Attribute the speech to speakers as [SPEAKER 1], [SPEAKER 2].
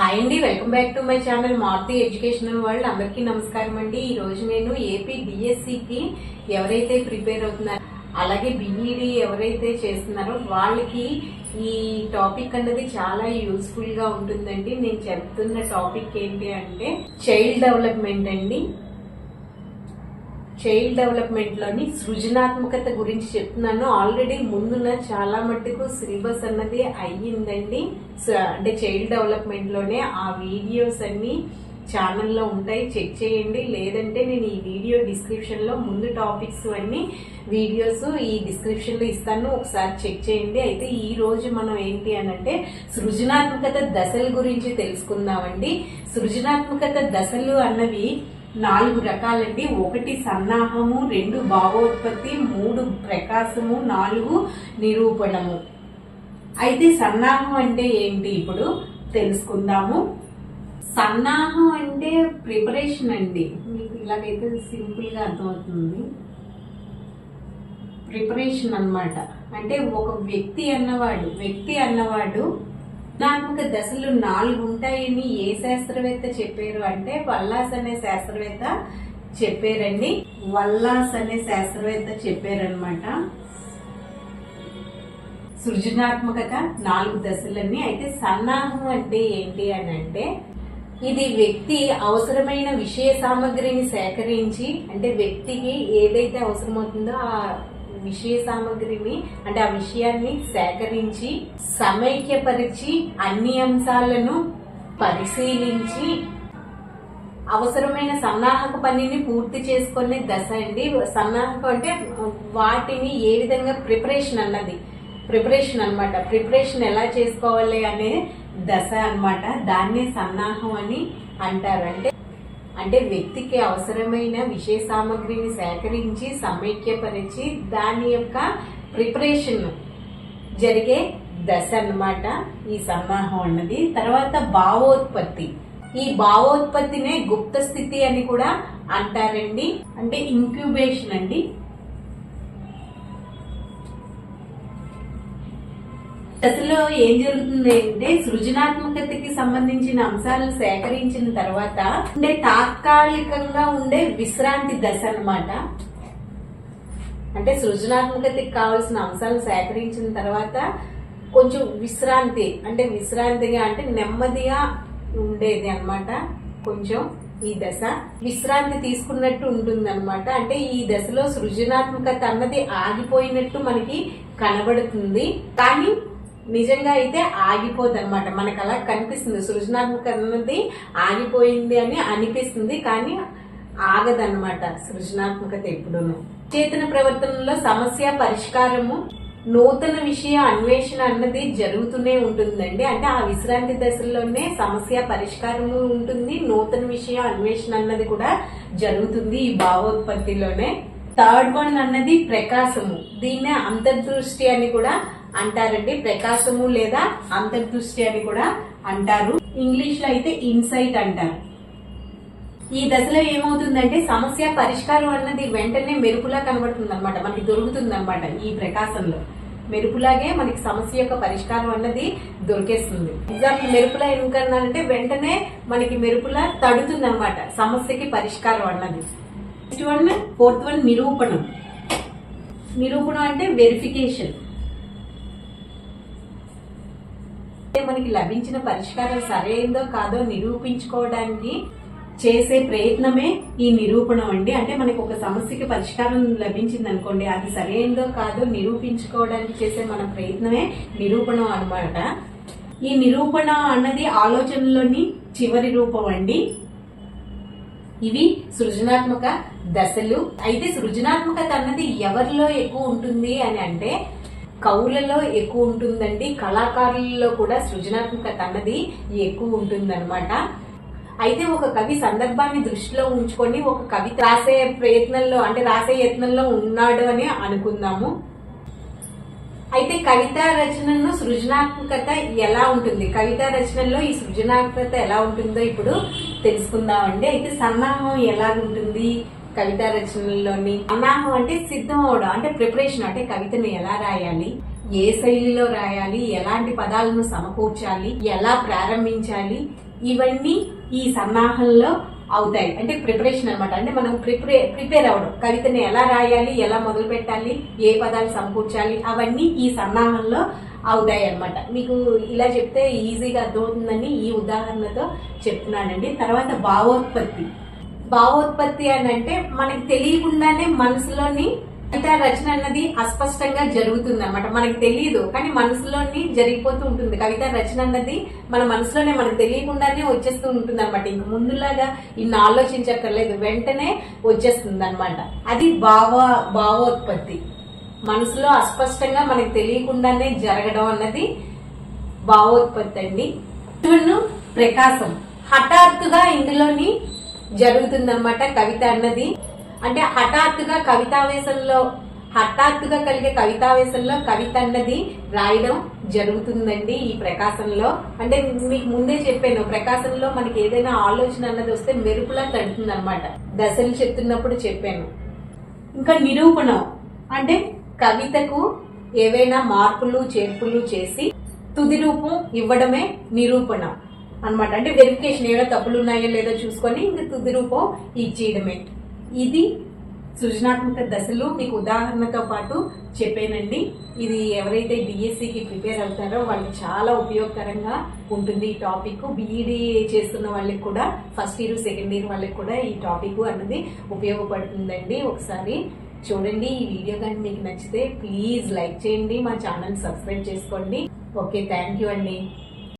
[SPEAKER 1] Hi అండి welcome back to my channel Maruthi educational world. అందరికీ నమస్కారం అండి. ఈ రోజు నేను ఏపీ డిఎస్సికి ఎవరైతే ప్రిపేర్ అవుతున్నారో అలాగే బిఈడి ఎవరైతే చేస్తున్నారో వాళ్ళకి ఈ టాపిక్ అన్నది చాలా యూస్ఫుల్గా ఉంటుందండి. నేను చెప్తున్న టాపిక్ ఏంటి అంటే చైల్డ్ డెవలప్మెంట్ అండి. చైల్డ్ డెవలప్మెంట్లోని సృజనాత్మకత గురించి చెప్తున్నాను. ఆల్రెడీ ముందున చాలా మట్టుకు సిలబస్ అన్నది అయ్యిందండి. అంటే చైల్డ్ డెవలప్మెంట్లోనే ఆ వీడియోస్ అన్ని ఛానల్లో ఉంటాయి. చెక్ చేయండి. లేదంటే నేను ఈ వీడియో డిస్క్రిప్షన్లో ముందు టాపిక్స్ అన్నీ వీడియోస్ ఈ డిస్క్రిప్షన్లో ఇస్తాను. ఒకసారి చెక్ చేయండి. అయితే ఈ రోజు మనం ఏంటి అని అంటే సృజనాత్మకత దశల గురించి తెలుసుకుందామండి. సృజనాత్మకత దశలు అన్నవి నాలుగు రకాలండి. ఒకటి సన్నాహము రెండు భావోత్పత్తి మూడు ప్రకాశము నాలుగు నిరూపణము. అయితే సన్నాహం అంటే ఏంటి ఇప్పుడు? తెలుసుకుందాము. సన్నాహం అంటే ప్రిపరేషన్ అండి. మీకు ఇలాగైతే సింపుల్గా అర్థమవుతుంది. ప్రిపరేషన్ అన్నమాట. అంటే ఒక వ్యక్తి అన్నవాడు వ్యక్తి అన్నవాడు సృజనాత్మక దశలు నాలుగు ఉంటాయని ఏ శాస్త్రవేత్త చెప్పారు అంటే వల్లాస్ అనే శాస్త్రవేత్త చెప్పారండి. వల్లాస్ అనే శాస్త్రవేత్త చెప్పారనమాట సృజనాత్మకత నాలుగు దశలన్నీ. అయితే సన్నాహం అంటే ఏంటి అని అంటే ఇది వ్యక్తి అవసరమైన విషయ సామగ్రిని సేకరించి అంటే వ్యక్తికి ఏదైతే అవసరమవుతుందో ఆ విషయ సామగ్రిని అంటే ఆ విషయాన్ని సేకరించి సమైక్యపరిచి అన్ని అంశాలను పరిశీలించి అవసరమైన సన్నాహక పనిని పూర్తి చేసుకునే దశ అండి. సన్నాహకం అంటే వాటిని ఏ విధంగా ప్రిపరేషన్ అన్నది. ప్రిపరేషన్ అన్నమాట. ప్రిపరేషన్ ఎలా చేసుకోవాలి అనే దశ అన్నమాట. దాన్ని సన్నాహం అని అంటారు. అంటే అంటే వ్యక్తికి అవసరమైన విషయ సామగ్రిని సేకరించి సమైక్యపరిచి దాని యొక్క ప్రిపరేషన్ జరిగే దశ అన్నమాట ఈ సన్నాహం అన్నది. తర్వాత భావోత్పత్తి. ఈ భావోత్పత్తినే గుప్త స్థితి అని కూడా అంటారండి. అంటే ఇంక్యుబేషన్ అండి. దశలో ఏం జరుగుతుంది అంటే సృజనాత్మకతకి సంబంధించిన అంశాలను సేకరించిన తర్వాత అంటే తాత్కాలికంగా ఉండే విశ్రాంతి దశ అన్నమాట. అంటే సృజనాత్మకతకి కావాల్సిన అంశాలను సేకరించిన తర్వాత కొంచెం విశ్రాంతి అంటే విశ్రాంతిగా అంటే నెమ్మదిగా ఉండేది అన్నమాట కొంచెం ఈ దశ. విశ్రాంతి తీసుకున్నట్టు ఉంటుంది అనమాట అంటే ఈ దశలో సృజనాత్మకత అన్నది ఆగిపోయినట్టు మనకి కనబడుతుంది. కానీ నిజంగా అయితే ఆగిపోదు అనమాట మనకు అలా కనిపిస్తుంది. సృజనాత్మకత అన్నది ఆగిపోయింది అని అనిపిస్తుంది కానీ ఆగదన్నమాట సృజనాత్మకత ఎప్పుడూను. చేతన ప్రవర్తనలో సమస్య పరిష్కారము నూతన విషయ అన్వేషణ అన్నది జరుగుతూనే ఉంటుందండి. అంటే ఆ విశ్రాంతి దశల్లోనే సమస్య పరిష్కారము ఉంటుంది. నూతన విషయ అన్వేషణ అన్నది కూడా జరుగుతుంది ఈ భావోత్పత్తిలోనే. థర్డ్ వన్ అన్నది ప్రకాశము. దీన్నే అంతర్దృష్టి అని కూడా అంటారండి. ప్రకాశము లేదా అంతర్దృష్టి అని కూడా అంటారు. ఇంగ్లీష్లో అయితే ఇన్సైట్ అంటారు. ఈ దశలో ఏమవుతుందంటే సమస్య పరిష్కారం అన్నది వెంటనే మెరుపులా కనబడుతుంది అనమాట మనకి దొరుకుతుంది అనమాట ఈ ప్రకాశంలో. మెరుపులాగే మనకి సమస్య యొక్క పరిష్కారం అన్నది దొరికేస్తుంది. ఎగ్జాంపుల్ మెరుపులా ఎందుకన్నానంటే వెంటనే మనకి మెరుపులా తడుతుంది అనమాట సమస్యకి పరిష్కారం అన్నది. నెక్స్ట్ వన్ ఫోర్త్ వన్ నిరూపణం. నిరూపణం అంటే వెరిఫికేషన్ అంటే మనకి లభించిన పరిష్కారం సరైందో కాదో నిరూపించుకోవడానికి చేసే ప్రయత్నమే ఈ నిరూపణం అండి. అంటే మనకు ఒక సమస్యకి పరిష్కారం లభించింది అనుకోండి అది సరైనదో కాదో నిరూపించుకోవడానికి చేసే మన ప్రయత్నమే నిరూపణం అన్నమాట. ఈ నిరూపణ అన్నది ఆలోచనలోని చివరి రూపం అండి. ఇవి సృజనాత్మక దశలు. అయితే సృజనాత్మకత అన్నది ఎవరిలో ఎక్కువ ఉంటుంది అని అంటే కవులలో ఎక్కువ ఉంటుందండి కళాకారులలో కూడా సృజనాత్మకత అన్నది ఎక్కువ ఉంటుందన్నమాట. అయితే ఒక కవి సందర్భాన్ని దృష్టిలో ఉంచుకొని ఒక కవిత రాసే ప్రయత్నంలో అంటే రాసే యత్నంలో ఉన్నాడు అని అనుకుందాము. అయితే కవిత రచనను సృజనాత్మకత ఎలా ఉంటుంది? కవిత రచనలో ఈ సృజనాత్మకత ఎలా ఉంటుందో ఇప్పుడు తెలుసుకుందామండి. అయితే సన్నాహం ఎలా ఉంటుంది కవిత రచనల్లోని సన్నాహం అంటే సిద్ధం అవడం అంటే ప్రిపరేషన్ అంటే కవితను ఎలా రాయాలి ఏ శైలిలో రాయాలి ఎలాంటి పదాలను సమకూర్చాలి ఎలా ప్రారంభించాలి ఇవన్నీ ఈ సన్నాహంలో అవుతాయి. అంటే ప్రిపరేషన్ అనమాట అంటే మనం ప్రిపరే ప్రిపేర్ అవ్వడం. కవితని ఎలా రాయాలి ఎలా మొదలు పెట్టాలి ఏ పదాలు సమకూర్చాలి అవన్నీ ఈ సన్నాహంలో అవుతాయి అన్నమాట. మీకు ఇలా చెప్తే ఈజీగా అర్థమవుతుందని ఈ ఉదాహరణతో చెప్తున్నానండి. తర్వాత భావోత్పత్తి. భావోత్పత్తి అని అంటే మనకి తెలియకుండానే మనసులోని కవితా రచన అన్నది అస్పష్టంగా జరుగుతుంది అనమాట మనకి తెలియదు కానీ మనసులోని జరిగిపోతూ ఉంటుంది. కవిత రచన అన్నది మన మనసులోనే మనకు తెలియకుండానే వచ్చేస్తూ ఉంటుంది అనమాట ఇంక ముందులాగా ఇన్ని ఆలోచించక్కర్లేదు వెంటనే వచ్చేస్తుంది అనమాట అది భావ భావోత్పత్తి. మనసులో అస్పష్టంగా మనకి తెలియకుండానే జరగడం అన్నది భావోత్పత్తి అండి. ప్రకాశం. హఠాత్తుగా ఇందులోని జరుగుతుందన్నమాట కవిత అన్నది. అంటే హఠాత్తుగా కవితావేశంలో హఠాత్తుగా కలిగే కవితావేశంలో కవిత అన్నది రాయడం జరుగుతుందండి ఈ ప్రకాశంలో. అంటే మీకు ముందే చెప్పాను ప్రకాశంలో మనకి ఏదైనా ఆలోచన అన్నది వస్తే మెరుపులా తడుతుంది అనమాట దశలు చెప్తున్నప్పుడు చెప్పాను. ఇంకా నిరూపణం. అంటే కవితకు ఏవైనా మార్పులు చేర్పులు చేసి తుది రూపం ఇవ్వడమే నిరూపణ. అన్నమాట. అంటే వెరిఫికేషన్ ఏమైనా తప్పులు ఉన్నాయో లేదో చూసుకొని ఇంకా తుది రూపం ఇచ్చేయడమే. ఇది సృజనాత్మక దశలు. మీకు ఉదాహరణతో పాటు చెప్పానండి. ఇది ఎవరైతే డిఎస్సికి ప్రిపేర్ అవుతారో వాళ్ళకి చాలా ఉపయోగకరంగా ఉంటుంది ఈ టాపిక్. బీఈడీ చేస్తున్న వాళ్ళకి కూడా ఫస్ట్ ఇయర్ సెకండ్ ఇయర్ వాళ్ళకి కూడా ఈ టాపిక్ అన్నది ఉపయోగపడుతుందండి. ఒకసారి చూడండి ఈ వీడియో కానీ మీకు నచ్చితే ప్లీజ్ లైక్ చేయండి. మా ఛానల్ సబ్స్క్రైబ్ చేసుకోండి. ఓకే థ్యాంక్ యూ అండి.